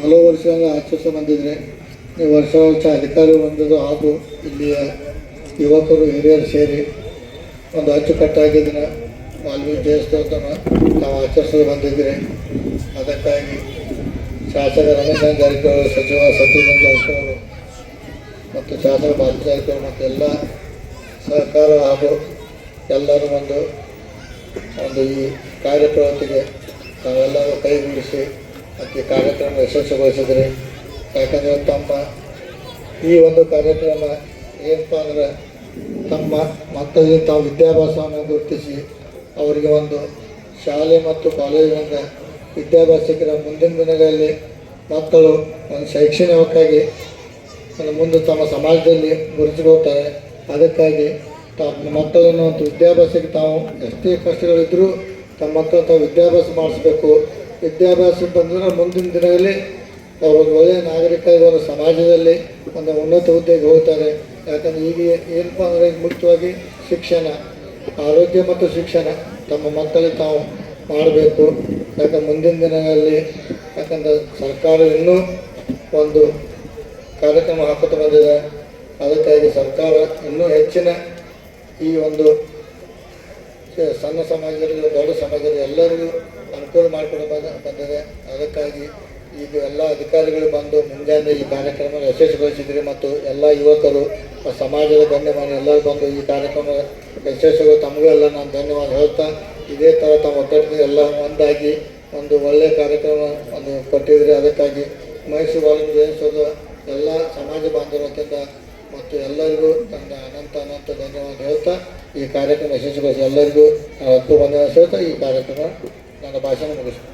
ಹಲವು ವರ್ಷಗಳ ಆಚರಿಸ ಬಂದಿದ್ರೆ, ಈ ವರ್ಷ ವರ್ಷ ಅಧಿಕಾರಿ ಬಂದದ್ದು ಹಾಗೂ ಇಲ್ಲಿಯ ಯುವಕರು, ಹಿರಿಯರು ಸೇರಿ ಒಂದು ಅಚ್ಚುಕಟ್ಟಾಗಿ ದಿನ ವಾಲ್ಮೀಕಿ ದೇವಸ್ಥಾನ ನಾವು ಆಚರಿಸಲು ಬಂದಿದ್ದರೆ ಅದಕ್ಕಾಗಿ ಶಾಸಕ ರಮೇಶ್ ಜಾರಕಿಹೊಳಿ ಸಚಿವ ಸತೀಶ್ ಜಾರಕಿಹೊಳಿ ಮತ್ತು ಶಾಸಕ ಬಾಲ ಜಾರಕಿಹೊಳಿ ಮತ್ತು ಎಲ್ಲ ಸಹಕಾರ ಹಾಗೂ ಎಲ್ಲರೂ ಒಂದು ಒಂದು ಈ ಕಾರ್ಯಪ್ರವೃತ್ತಿಗೆ ನಾವೆಲ್ಲರೂ ಕೈಗೂಡಿಸಿ ಅದಕ್ಕೆ ಕಾರ್ಯಕ್ರಮ ಯಶಸ್ವಿಗೊಳಿಸಿದ್ರಿ. ಯಾಕಂದರೆ ತಮ್ಮ ಈ ಒಂದು ಕಾರ್ಯಕ್ರಮ ಏನಪ್ಪ ಅಂದ್ರೆ ತಮ್ಮ ಮಕ್ಕಳಿಗೆ ತಾವು ವಿದ್ಯಾಭ್ಯಾಸವನ್ನು ಗುರುತಿಸಿ ಅವರಿಗೆ ಒಂದು ಶಾಲೆ ಮತ್ತು ಕಾಲೇಜಿನಿಂದ ವಿದ್ಯಾಭ್ಯಾಸಕ್ಕಿರ ಮುಂದಿನ ದಿನಗಳಲ್ಲಿ ಮಕ್ಕಳು ಒಂದು ಶೈಕ್ಷಣಿಕವಾಗಿ ಮುಂದೆ ತಮ್ಮ ಸಮಾಜದಲ್ಲಿ ಗುರುತಿಸ್ಕೊಳ್ತಾರೆ. ಅದಕ್ಕಾಗಿ ತಮ್ಮ ಮಕ್ಕಳನ್ನು ಒಂದು ವಿದ್ಯಾಭ್ಯಾಸಕ್ಕೆ ತಾವು ಎಷ್ಟೇ ಕಷ್ಟಗಳಿದ್ದರೂ ತಮ್ಮ ಮಕ್ಕಳು ತಾವು ವಿದ್ಯಾಭ್ಯಾಸ ಮಾಡಿಸ್ಬೇಕು. ವಿದ್ಯಾಭ್ಯಾಸ ಬಂದರೆ ಮುಂದಿನ ದಿನಗಳಲ್ಲಿ ಅವರು ಒಂದು ಒಳ್ಳೆಯ ನಾಗರಿಕ ಒಂದು ಸಮಾಜದಲ್ಲಿ ಒಂದು ಉನ್ನತ ಹುದ್ದೆಗೆ ಹೋಗ್ತಾರೆ. ಯಾಕಂದರೆ ಈಗ ಏನಪ್ಪ ಅಂದರೆ ಮುಖ್ಯವಾಗಿ ಶಿಕ್ಷಣ, ಆರೋಗ್ಯ ಮತ್ತು ಶಿಕ್ಷಣ ತಮ್ಮ ಮಕ್ಕಳಿಗೆ ತಾವು ಮಾಡಬೇಕು. ಯಾಕಂದ್ರೆ ಮುಂದಿನ ದಿನಗಳಲ್ಲಿ ಯಾಕಂದ್ರೆ ಸರ್ಕಾರ ಇನ್ನೂ ಒಂದು ಕಾರ್ಯಕ್ರಮ ಹಾಕುತ್ತಾ ಬಂದಿದೆ. ಅದಕ್ಕಾಗಿ ಸರ್ಕಾರ ಇನ್ನೂ ಹೆಚ್ಚಿನ ಈ ಒಂದು ಸಣ್ಣ ಸಮಾಜದಲ್ಲಿ ದೊಡ್ಡ ಸಮಾಜದಲ್ಲಿ ಎಲ್ಲರಿಗೂ ಅನುಕೂಲ ಮಾಡಿಕೊಂಡು ಬಂದ ಬಂದಿದೆ ಅದಕ್ಕಾಗಿ ಈಗ ಎಲ್ಲ ಅಧಿಕಾರಿಗಳು ಬಂದು ಮುಂಜಾನೆ ಈ ಕಾರ್ಯಕ್ರಮ ಯಶಸ್ವಿಗೊಳಿಸಿದ್ರಿ ಮತ್ತು ಎಲ್ಲ ಯುವಕರು, ಸಮಾಜದ ಗಣ್ಯಮಾನ್ಯ ಎಲ್ಲರೂ ಬಂದು ಈ ಕಾರ್ಯಕ್ರಮ ಯಶಸ್ವಿಗಳು ತಮಗೂ ಎಲ್ಲ ನಾನು ಧನ್ಯವಾದ ಹೇಳ್ತಾ ಇದೇ ಥರ ತಮ್ಮ ಒತ್ತಡದಿಂದ ಎಲ್ಲ ಒಂದಾಗಿ ಒಂದು ಒಳ್ಳೆಯ ಕಾರ್ಯಕ್ರಮ ಒಂದು ಕೊಟ್ಟಿದ್ರಿ ಅದಕ್ಕಾಗಿ ಮೈಸೂರು ವಾಲ್ಮೀಕಿ ಜಯಂತ್ಯೋತ್ಸವ ಎಲ್ಲ ಸಮಾಜ ಬಾಂಧವರಿಂದ ಮತ್ತು ಎಲ್ಲರಿಗೂ ನನ್ನ ಅನಂತ ಅನಂತ ಧನ್ಯವಾದ ಹೇಳ್ತಾ ಈ ಕಾರ್ಯಕ್ರಮ ಯಶಸ್ವಿಗೊಳಿಸಿ ಎಲ್ಲರಿಗೂ ಹತ್ತು ವಂದನೆ ಹೇಳ್ತಾ ಈ ಕಾರ್ಯಕ್ರಮ ನನ್ನ ಭಾಷಣ ಮುಗಿಸ್ತೀನಿ